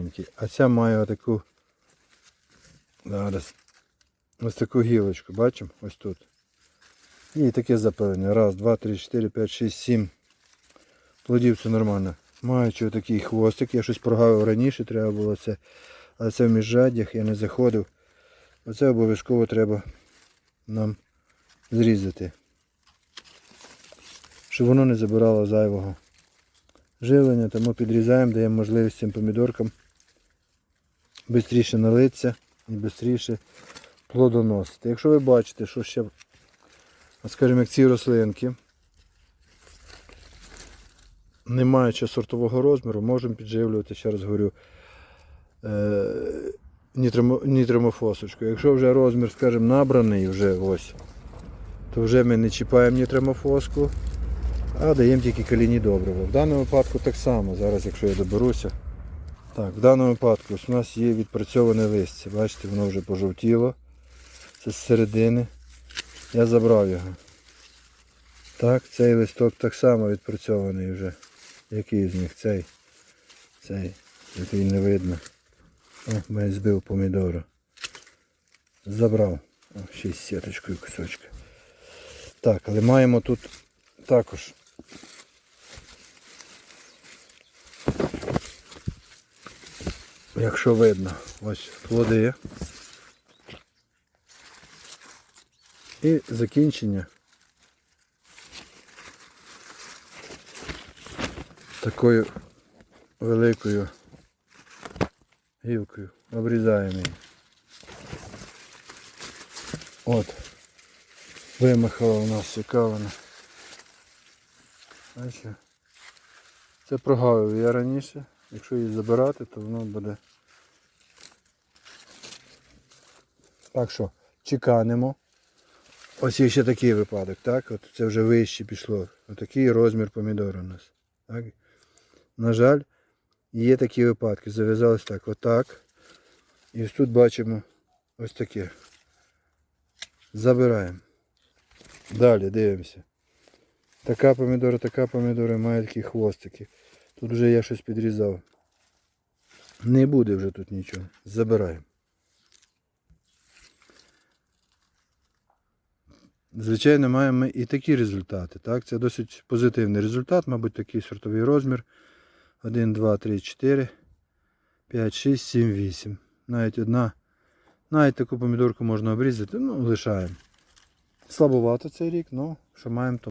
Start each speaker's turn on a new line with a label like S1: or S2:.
S1: маленький. А ця має отаку. Зараз. Ось таку гілочку, бачимо? Ось тут. І таке запилення. Раз, два, три, чотири, п'ять, шість, сім. Плодів це нормально. Маючи отакий хвостик, я щось прогавив раніше, треба було це. Але це в міжжаддях, я не заходив. Оце обов'язково треба нам зрізати. Щоб воно не забирало зайвого живлення, тому підрізаємо, даємо можливість цим помідоркам швидше налитися і швидше плодоносити. Якщо ви бачите, що ще, скажімо, як ці рослинки, не маючи сортового розміру, можемо підживлювати, ще раз говорю, е, нітримофосочкою. Якщо вже розмір, скажімо, набраний вже ось, то вже ми не чіпаємо нітримофоску, а даємо тільки каліні добрива. В даному випадку так само, зараз якщо я доберуся. Так, в даному випадку у нас є відпрацьоване листя. Бачите, воно вже пожовтіло. Це з середини. Я забрав його. Так, цей листок так само відпрацьований вже. Який з них? Цей. Цей. Який не видно. О, мене збив помідору. Забрав. О, ще з сіточкою кусочка. Так, але маємо тут також. Якщо видно, ось плоди. І закінчення такою великою гілкою. Обрізаємо її. От. Вимахала у нас. Бачите? Це прогавив я раніше. Якщо її забирати, то воно буде. Так що, чеканемо. Ось є ще такий випадок, так? От це вже вище пішло. Отакий розмір помідора у нас. Так? На жаль, є такі випадки. Зав'язалось так, отак. І ось тут бачимо ось таке. Забираємо. Далі дивимося. Така помідора, така помідора має такі хвостики. Тут вже я щось підрізав. Не буде вже тут нічого. Забираємо. Звичайно, маємо ми і такі результати. Так? Це досить позитивний результат, мабуть, такий сортовий розмір. 1, 2, 3, 4, 5, 6, 7, 8. Навіть одна. Навіть таку помідорку можна обрізати, ну, лишаємо. Слабовато цей рік, ну, що маємо, то.